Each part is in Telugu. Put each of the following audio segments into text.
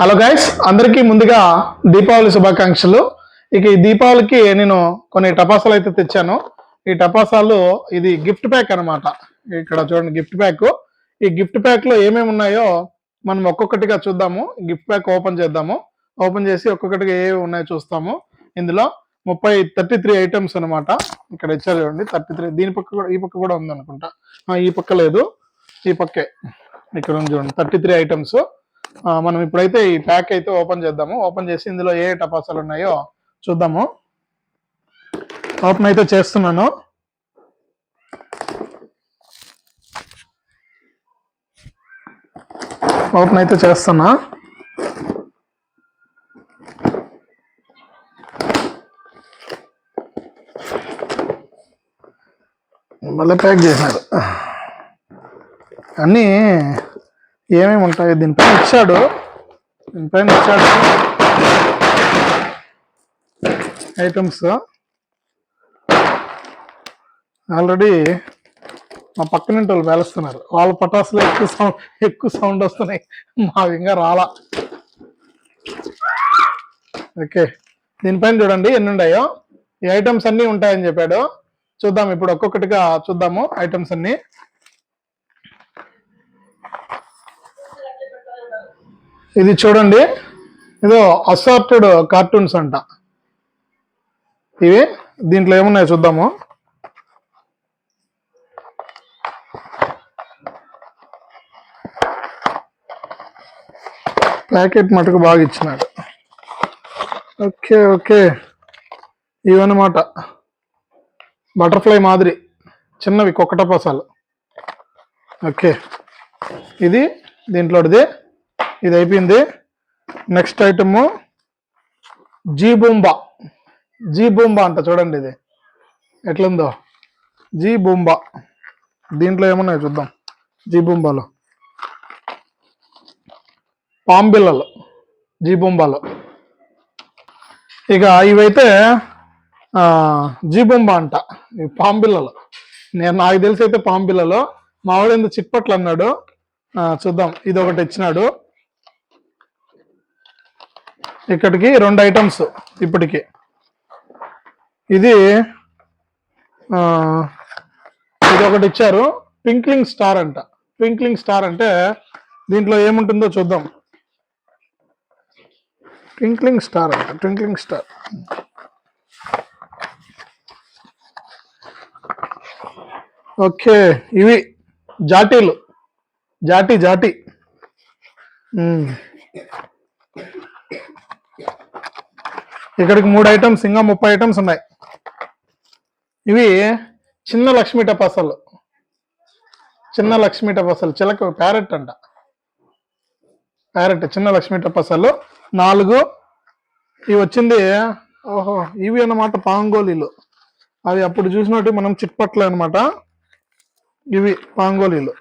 హలో గైస్ అందరికీ ముందుగా దీపావళి శుభాకాంక్షలు. ఇక ఈ దీపావళికి నేను కొన్ని టపాసాలు అయితే తెచ్చాను. ఈ టపాసాలు ఇది గిఫ్ట్ ప్యాక్ అన్నమాట. ఇక్కడ చూడండి గిఫ్ట్ ప్యాక్ ఈ గిఫ్ట్ ప్యాక్లో ఏమేమి ఉన్నాయో మనం ఒక్కొక్కటిగా చూద్దాము. గిఫ్ట్ ప్యాక్ ఓపెన్ చేద్దాము. ఓపెన్ చేసి ఒక్కొక్కటిగా ఏవి ఉన్నాయో చూస్తాము. ఇందులో ముప్పై థర్టీ త్రీ ఐటమ్స్ అనమాట ఇక్కడ ఇచ్చారు చూడండి థర్టీ త్రీ దీని పక్క కూడా ఈ పక్క కూడా ఉంది అనుకుంటా ఈ పక్క లేదు. ఈ పక్కే. ఇక్కడ ఉంది చూడండి థర్టీ త్రీ ఐటమ్స్ మనం ఇప్పుడైతే ఈ ప్యాక్ అయితే ఓపెన్ చేద్దాము. ఓపెన్ చేసి ఇందులో ఏ టపాసాలు ఉన్నాయో చూద్దాము. ఓపెన్ అయితే చేస్తున్నాను. ఓపెన్ అయితే చేస్తున్నా. మళ్ళీ ప్యాక్ చేసినారు. అన్నీ ఏమేమి ఉంటాయో దీనిపైన ఇచ్చాడు. దీనిపైన ఇచ్చాడు ఐటమ్స్ ఆల్రెడీ మా పక్కన వాళ్ళు వేలుస్తున్నారు. వాళ్ళ పటాసులు ఎక్కువ సౌండ్ ఎక్కువ సౌండ్ వస్తున్నాయి. మా ఇంకా రాలా. ఓకే దీనిపైన చూడండి ఎన్ని ఉన్నాయో ఈ ఐటమ్స్ అన్నీ ఉంటాయని చెప్పాడు. చూద్దాం ఇప్పుడు ఒక్కొక్కటిగా చూద్దాము ఐటమ్స్ అన్నీ. ఇది చూడండి. ఇదో అసార్టెడ్ కార్టూన్స్ అంట. ఇవి దీంట్లో ఏమున్నాయో చూద్దాము. ప్యాకెట్ మటుకు బాగా ఇచ్చినాడు. Okay okay. ఇవన్నమాట. బటర్ఫ్లై మాదిరి. చిన్నవి కుక్కటపాసాలు. ఓకే. ఇది దీంట్లోది ఇది అయిపోయింది నెక్స్ట్ ఐటము జీ బూంబా జీ బూంబా అంట చూడండి ఇది. ఎట్లుందో? జీ బూంబా దీంట్లో ఏమున్నాయో చూద్దాం. జీ బూంబాలో పాంబిల్లలు జీ బూంబాలో ఇక ఇవైతే ఆ, జీ బూంబా అంట. ఇవి పాంబిల్లలు నేను నాకు తెలిసి అయితే పాంబిల్లలో మావాడు ఎందుకు చిట్పట్లు అన్నాడు. చూద్దాం. ఇది ఒకటి ఇచ్చినాడు. ఇక్కడికి రెండు ఐటమ్స్ ఇప్పటికి. ఇది ఇది ఒకటి ఇచ్చారు. ట్వింక్లింగ్ స్టార్ అంట. ట్వింక్లింగ్ స్టార్ అంటే దీంట్లో ఏముంటుందో చూద్దాం. ట్వింక్లింగ్ స్టార్ అంట. ట్వింక్లింగ్ స్టార్ ఓకే ఇవి జాటీలు. జాటి జాటి. ఇక్కడికి మూడు ఐటమ్స్ ఇంకా ముప్పై ఐటమ్స్ ఉన్నాయి. ఇవి చిన్న లక్ష్మీ టపాసలు. చిన్న లక్ష్మీ టపాసలు. చిలక ప్యారెట్ అంట. ప్యారెట్ చిన్న లక్ష్మీ టపాసలు. నాలుగు. ఇవి వచ్చింది ఓహో ఇవి అన్నమాట పాంగోలీలు. అవి అప్పుడు చూసినట్టు మనం చిట్పట్లు అనమాట ఇవి పాంగోలీలు.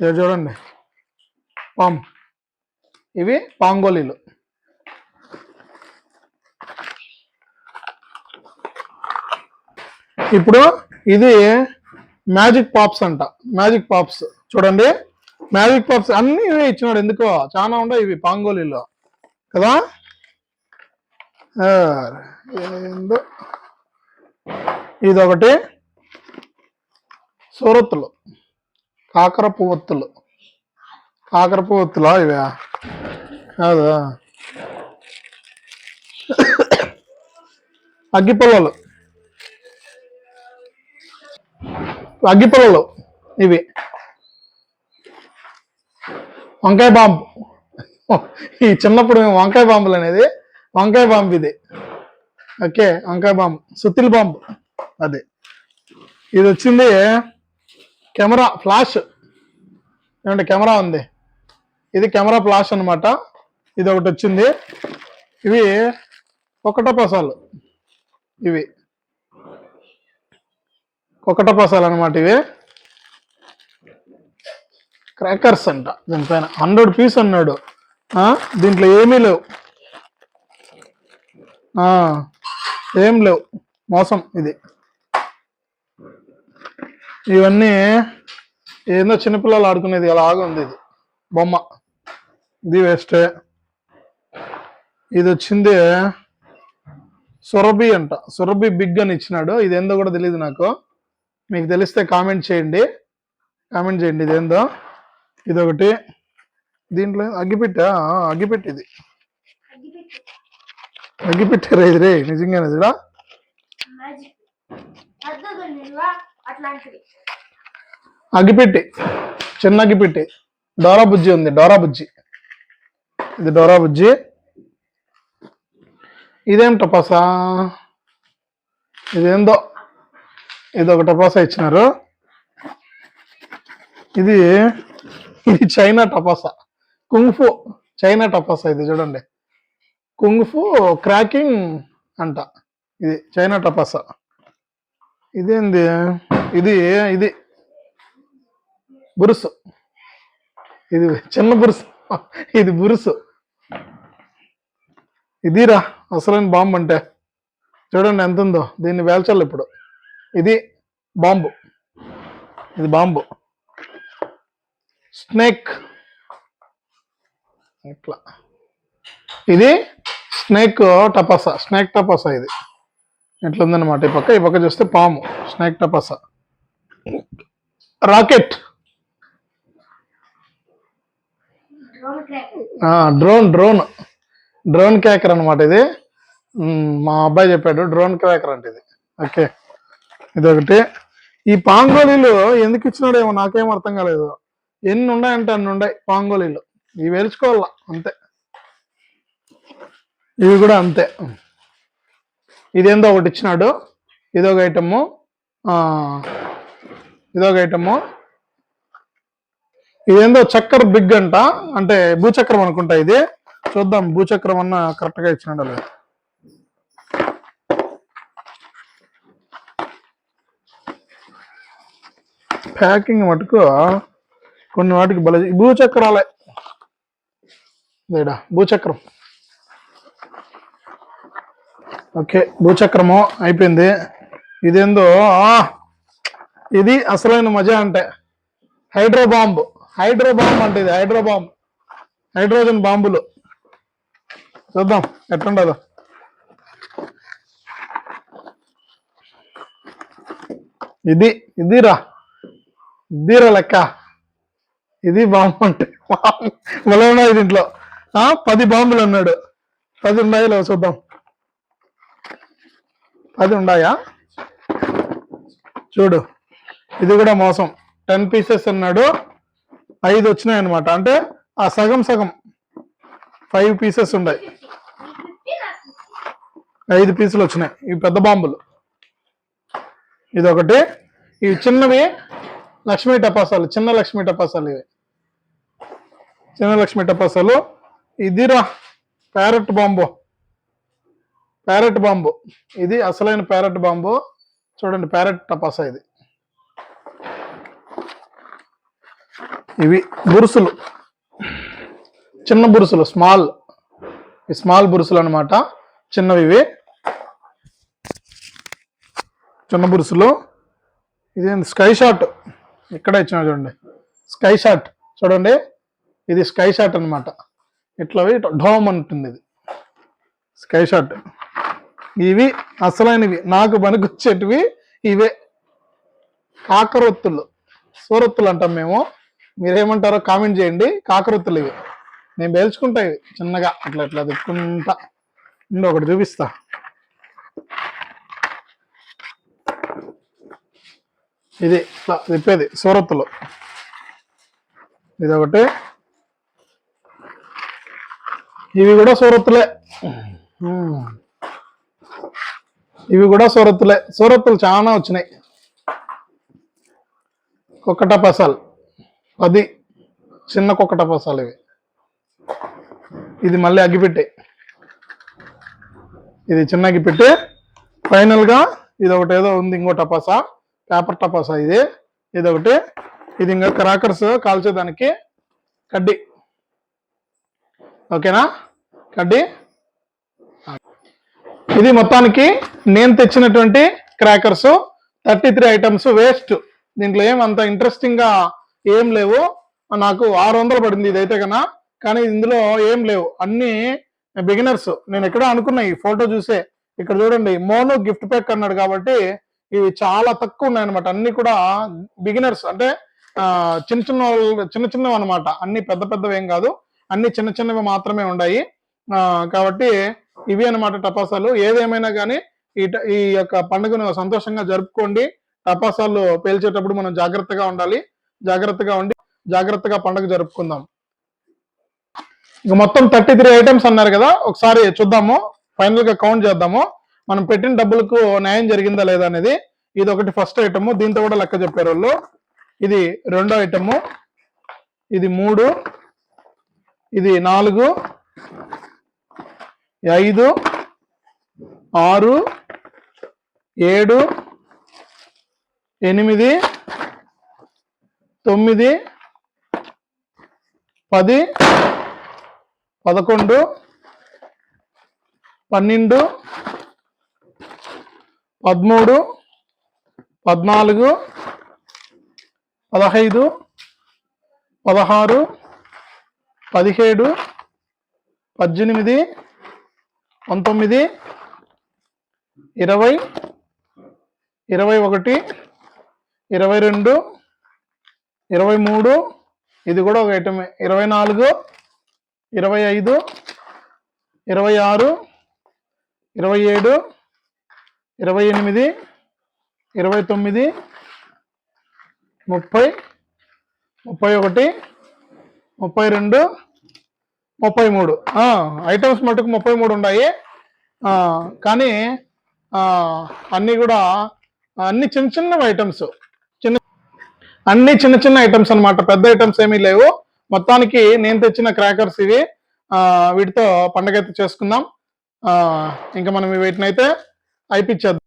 ఇవి చూడండి. పామ్. ఇవి పాంగోలీలు. ఇప్పుడు ఇది మ్యాజిక్ పాప్స్ అంట. Magic pops. చూడండి. మ్యాజిక్ పాప్స్ అన్ని ఇవే ఇచ్చినాడు. ఎందుకో? చాలా ఉండవు ఇవి పాంగోలీలో. కదా? ఇదొకటి. సూరత్తులు కాకర పువ్వొత్తులు. కాకర పువ్వొత్తులా ఇవే? కాదా? అగ్గిపల్లలు అగ్గిపుల్లలు ఇవి. వంకాయ బాంబు. ఈ చిన్నప్పుడు మేము వంకాయ బాంబులు అనేది వంకాయ బాంబు ఇది. ఓకే వంకాయ బాంబు సుత్తిల్ బాంబు అది. ఇది వచ్చింది కెమెరా ఫ్లాష్. ఏమంటే కెమెరా ఉంది. ఇది కెమెరా ఫ్లాష్ అన్నమాట. ఇది ఒకటి వచ్చింది. ఇవి ఒకటపసాలు ఇవి. ఒకటపసాలు అనమాట ఇవి. క్రాకర్స్ అంట దీనిపైన. హండ్రెడ్ పీస్ అన్నాడు. దీంట్లో ఏమీ లేవు. ఏం లేవు. మోసం ఇది. ఇవన్నీ ఏందో చిన్నపిల్లలు ఆడుకునేది అలాగా ఉంది ఇది. బొమ్మ. ఇది వేస్టే. ఇది వచ్చింది సురభి అంట. సురభి బిగ్ అని ఇచ్చినాడు. ఇదేందో కూడా తెలియదు నాకు. మీకు తెలిస్తే కామెంట్ చేయండి. కామెంట్ చేయండి ఇదేందో? ఇదొకటి. దీంట్లో అగ్గిపెట్ట అగ్గిపెట్టి ఇది. అగ్గిపెట్టారా ఇది రే నిజంగానే ఇదిరా? అగ్గిపెట్టి చిన్న అగ్గిపెట్టి. డోరా బుజ్జి ఉంది డోరా బుజ్జి. ఇది డోరా బుజ్జి. ఇదేం టపాసా ఇదేందో? ఇది ఒక టపాసా ఇచ్చినారు. ఇది ఇది చైనా టపాసా. కుంగ్ఫు చైనా టపాసా ఇది చూడండి. కుంగ్ఫు క్రాకింగ్ అంట. ఇది చైనా టపాసా. ఇదేంది? ఇది ఇది. బురుసు. ఇది చిన్న బురుసు. ఇది బురుసు. ఇదిరా అసలైన బాంబు అంటే. చూడండి ఎంత ఉందో దీన్ని వేల్చాలి ఇప్పుడు. ఇది బాంబు. ఇది బాంబు. స్నేక్. ఇట్లా. ఇది స్నేక్ టపస. స్నేక్ టపస ఇది. ఇట్లా ఉందన్నమాట ఈ పక్క ఈ పక్క చూస్తే పాము. Snake టపస. Rocket. Drone drone. Drone cracker అనమాట ఇది. మా అబ్బాయి చెప్పాడు డ్రోన్ క్రాకర్ అంటే ఇది. ఓకే. ఇదొకటి. ఈ పాంగోలీలు ఎందుకు ఇచ్చినాడేమో నాకేం అర్థం కాలేదు. ఎన్ని ఉన్నాయంటే అన్ని ఉన్నాయి పాంగోలీలు. ఇవి వేల్చుకోవాలా అంతే. ఇవి కూడా అంతే. ఇదేందో ఒకటి ఇచ్చినాడు. ఇదొక ఐటము. ఇదొక ఐటము. ఇదేందో చక్కెర బిగ్ అంట. అంటే భూచక్రం అనుకుంటా ఇది. చూద్దాం భూచక్రం అన్న కరెక్ట్గా ఇచ్చినాడు లేదు. ప్యాకింగ్ మటుకు కొన్ని వాటికి బల భూచక్రాలే. లేడా భూచక్రం. ఓకే భూచక్రము అయిపోయింది. ఇదేందో ఇది అసలైన మజా అంటే హైడ్రో బాంబ్. అంటే ఇది హైడ్రోబాంబు హైడ్రోజన్ బాంబులు. చూద్దాం ఎట్లుండదు. ఇది ఇదిరా. ఇదిరా లెక్క ఇది బాంబు అంటే మళ్ళీ ఉన్నాయి దీంట్లో ఆ, పది బాంబులు అన్నాడు. పది ఉన్నాయో? చూద్దాం. పది ఉన్నాయా? చూడు. ఇది కూడా మోసం. టెన్ పీసెస్ అన్నాడు. ఐదు వచ్చినాయి అనమాట అంటే ఆ సగం సగం ఫైవ్ పీసెస్ ఉన్నాయి. ఐదు పీసులు వచ్చినాయి. ఇవి పెద్ద బాంబులు. ఇదొకటి. ఇవి చిన్నవి లక్ష్మీ టపాసాలు చిన్న లక్ష్మీ టపాసాలు ఇవి. చిన్న లక్ష్మీ టపాసాలు. ఇదిరా ప్యారెట్ బాంబు. Parrot bomb. ఇది అసలైన ప్యారెట్ బాంబు. చూడండి ప్యారెట్ టపాసా ఇది. ఇవి బురుసులు. చిన్న బురుసులు స్మాల్. ఈ స్మాల్ బురుసులు అన్నమాట. చిన్నవి ఇవి. చిన్న బురుసులు. ఇదేంటి స్కై షాట్. ఇక్కడ ఇచ్చిన చూడండి. స్కై షాట్ చూడండి. ఇది స్కై షాట్ అనమాట ఇట్లవి ఢోమ్ అంటుంది ఇది. స్కై షాట్ ఇవి అసలైనవి. నాకు పనికొచ్చేటివి ఇవే. కాకరొత్తులు. సూరొత్తులు అంటాం మేము. మీరేమంటారో కామెంట్ చేయండి. కాకరొత్తులు ఇవి. నేను పేల్చుకుంటా ఇవి. చిన్నగా అట్లా ఇట్లా తిప్పుకుంటా. ఇంకో ఒకటి చూపిస్తా. ఇది ఇట్లా తిప్పేది సూరత్తులు. ఇది ఒకటి ఇవి కూడా సూరత్తులే. ఇవి కూడా సూరత్తులే. సూరత్తులు చాలా వచ్చినాయి. కుక్కట పసాలు. పది చిన్న కుక్కట పసాలు ఇవి. ఇది మళ్ళీ అగ్గిపెట్టే. ఇది చిన్న అగ్గిపెట్టే. ఫైనల్గా ఇది ఒకటి ఏదో ఉంది ఇంకో టపాసా పేపర్ టపాసా ఇది. ఇది ఒకటి ఇది ఇంకా క్రాకర్స్ కాల్చేదానికి కడ్డీ. ఓకేనా? కడ్డీ. ఇది మొత్తానికి నేను తెచ్చినటువంటి crackers. Thirty three items waste. దీంట్లో ఏం అంత ఇంట్రెస్టింగ్గా ఏం లేవు. నాకు ఆరు వందలు పడింది ఇదైతే కన్నా. కానీ ఇందులో ఏం లేవు. అన్ని బిగినర్స్. నేను ఎక్కడో అనుకున్నా ఈ ఫోటో చూసే. ఇక్కడ చూడండి మోనో గిఫ్ట్ ప్యాక్ అన్నాడు కాబట్టి ఇవి చాలా తక్కువ ఉన్నాయి అనమాట అన్ని కూడా బిగినర్స్ అంటే చిన్న చిన్న చిన్న చిన్నవి అనమాట అన్ని పెద్ద పెద్దవి ఏం కాదు. అన్ని చిన్న చిన్నవి మాత్రమే ఉన్నాయి కాబట్టి ఇవి అన్నమాట టపాసాలు. ఏదేమైనా కానీ ఈ ఈ యొక్క పండుగను సంతోషంగా జరుపుకోండి. టపాసాలు పేల్చేటప్పుడు మనం జాగ్రత్తగా ఉండాలి. జాగ్రత్తగా ఉండి జాగ్రత్తగా పండుగ జరుపుకుందాం. ఇక మొత్తం థర్టీ త్రీ ఐటమ్స్ అన్నారు కదా. ఒకసారి చూద్దాము. ఫైనల్గా కౌంట్ చేద్దాము. మనం పెట్టిన డబ్బులకు న్యాయం జరిగిందా లేదా అనేది ఇది ఒకటి ఫస్ట్ ఐటమ్ దీంతో కూడా లెక్క చెప్పారు వాళ్ళు ఇది రెండో ఐటమ్ ఇది మూడు. ఇది నాలుగు. ఐదు. ఆరు. ఏడు. ఎనిమిది. తొమ్మిది. పది. పదకొండు. పన్నెండు. పదమూడు పద్నాలుగు పదహైదు పదహారు పదిహేడు పద్దెనిమిది పంతొమ్మిది ఇరవై ఇరవై ఒకటి ఇరవై రెండు ఇరవై మూడు ఇది కూడా ఒక ఐటమే ఇరవై నాలుగు ఇరవై ఐదు ఇరవై ఆరు ఇరవై ఏడు ఇరవై ఎనిమిది ఇరవై తొమ్మిది ముప్పై ముప్పై ఒకటి ముప్పై రెండు ముప్పై మూడు. ఐటమ్స్ మటుకు ముప్పై మూడు ఉన్నాయి కానీ అన్నీ కూడా అన్ని చిన్న చిన్న ఐటమ్స్. చిన్న అన్ని చిన్న చిన్న ఐటమ్స్ అన్నమాట. పెద్ద ఐటమ్స్ ఏమీ లేవు. మొత్తానికి నేను తెచ్చిన క్రాకర్స్ ఇవి. వీటితో పండగ అయితే చేసుకుందాం. ఇంకా మనం వీటిని అయితే అయిపించేద్దాం